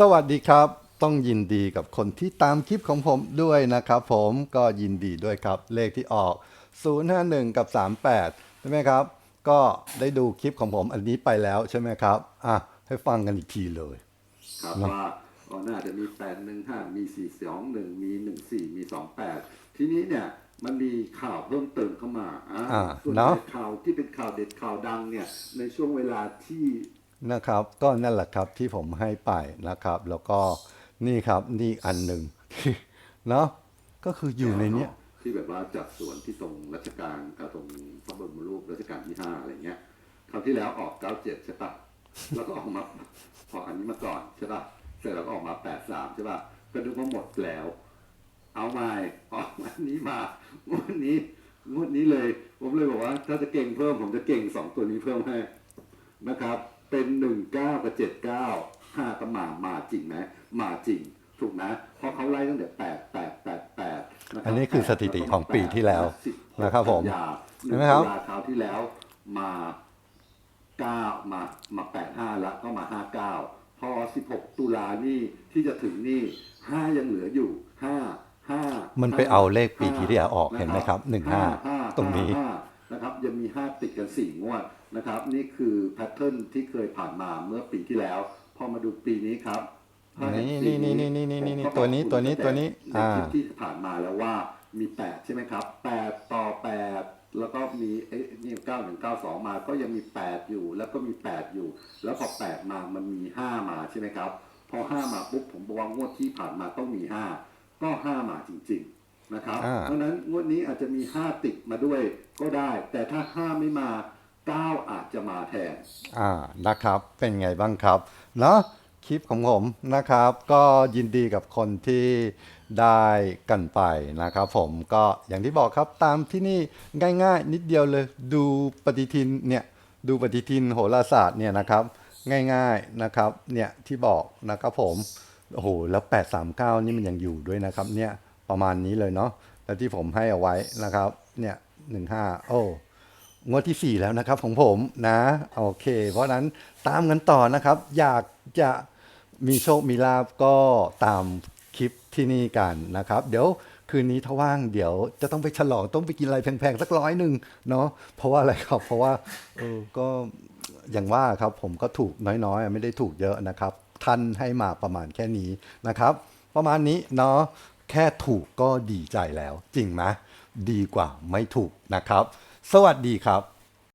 สวัสดีครับ ต้องยินดีกับคนที่ตามคลิปของผมด้วยนะครับ ผมก็ยินดีด้วยครับ เลขที่ออก 051 กับ 38 ใช่ไหมครับ ก็ได้ดูคลิปของผมอันนี้ไปแล้วใช่ไหมครับ อะ ให้ฟังกันอีกทีเลย ครับว่าอ๋อน่าจะมีแปดหนึ่งห้ามีสี่สองหนึ่งมีหนึ่งสี่มีสองแปดทีนี้เนี่ยมันมีข่าวเพิ่มเติมเข้ามาอ่าอ่าส่วนเนอะใหญ่ข่าวที่เป็นข่าวเด็ดข่าวดังเนี่ยในช่วงเวลาที่ นะครับ ก็นั่นแหละครับที่ผมให้ไปนะครับ แล้วก็นี่ครับนี่อันหนึ่งเนาะก็คืออยู่ในเนี้ยที่แบบว่าจัดสวนที่ตรงรัชกาลตรงพระบรมรูปรัชกาลที่ห้าอะไรเงี้ยคราวที่แล้วออกเก้าเจ็ดใช่ปะแล้วก็ออกมาพออันนี้มาก่อนใช่ปะเสร็จแล้วก็ออกมาแปดสามใช่ปะก็นึกว่าหมดแล้ว เอาใหม่ออกวันนี้มางวดนี้งวดนี้เลย ผมเลยบอกว่า ถ้าจะเก่งเพิ่มผมจะเก่งสองตัวนี้เพิ่มให้นะครับ เป็นหนึ่งเก้ากับเจ็ดเก้าห้าก็มามาจริงไหมมาจริงถูกไหมเพราะเขาไล่ตั้งแต่แปดแปดแปดแปดะรับอันนี้คือสถิติของปีที่แล้วสิหกนะครับผมกันยาเห็นไหมครับตุลาคราวที่แล้วมาเก้ามามาแปดห้าแล้วก็มาห้าเก้าพอสิบหกตุลานี่ที่จะถึงนี่ห้ายังเหลืออยู่ห้าห้ามันไปเอาเลขปีที่แล้วออกเห็นไหมครับหนึ่งห้าตรงนี้ห้า นะครับยังมีห้าติดกันสี่งวดนะครับ นี่คือแพทเทิร์นที่เคยผ่านมาเมื่อปีที่แล้ว พอมาดูปีนี้ครับนี่นี่นี่นี่นี่นี่นี่ผมก็ตัวนี้บอกตัวนี้คุณตัวนี้ในอ่าคลิปที่ผ่านมาแล้วว่ามีแปดใช่ไหมครับแปดต่อแปดแล้วก็มีเอ๊ะนี่เก้าหนึ่งเก้าสองมาก็ยังมีแปดอยู่ แล้วก็มีแปดอยู่ แล้วพอแปดมามันมีห้ามาใช่ไหมครับ พอห้ามาปุ๊บผมบอกว่างวดที่ผ่านมาต้องมีห้าก็ห้ามาจริง ๆ นะครับอ่า เพราะฉะนั้นงวดนี้อาจจะมีห้าติดมาด้วยก็ได้ แต่ถ้าห้าไม่มาเก้าอาจจะมาแทน อ่า นะครับ เป็นไงบ้างครับ เนาะคลิปของผมนะครับ ก็ยินดีกับคนที่ได้กันไปนะครับผม ก็อย่างที่บอกครับตามที่นี่ง่ายๆ นิดเดียวเลย ดูปฏิทินเนี่ย ดูปฏิทินโหราศาสตร์เนี่ยนะครับ ง่ายๆนะครับ เนี่ยที่บอกนะครับผม โอ้โห แล้ว 839 นี่มันยังอยู่ด้วยนะครับเนี่ย ประมาณนี้เลยเนาะแล้วที่ผมให้เอาไว้นะครับ เนี่ย15โอ้งวดที่ 4 แล้วนะครับของผมนะโอเค เพราะฉะนั้นตามกันต่อนะครับ อยากจะมีโชคมีลาบก็ตามคลิปที่นี่กันนะครับ เดี๋ยวคืนนี้ถ้าว่างเดี๋ยวจะต้องไปฉลองต้องไปกินอะไรแพงๆสักร้อยหนึ่งเนาะเพราะว่าอะไรครับ เพราะว่าเออก็อย่างว่าครับผมก็ถูกน้อยๆ ไม่ได้ถูกเยอะนะครับ ท่านให้มาประมาณแค่นี้นะครับ ประมาณนี้เนาะ แค่ถูกก็ดีใจแล้ว จริงไหมดีกว่าไม่ถูกนะครับ สวัสดีครับ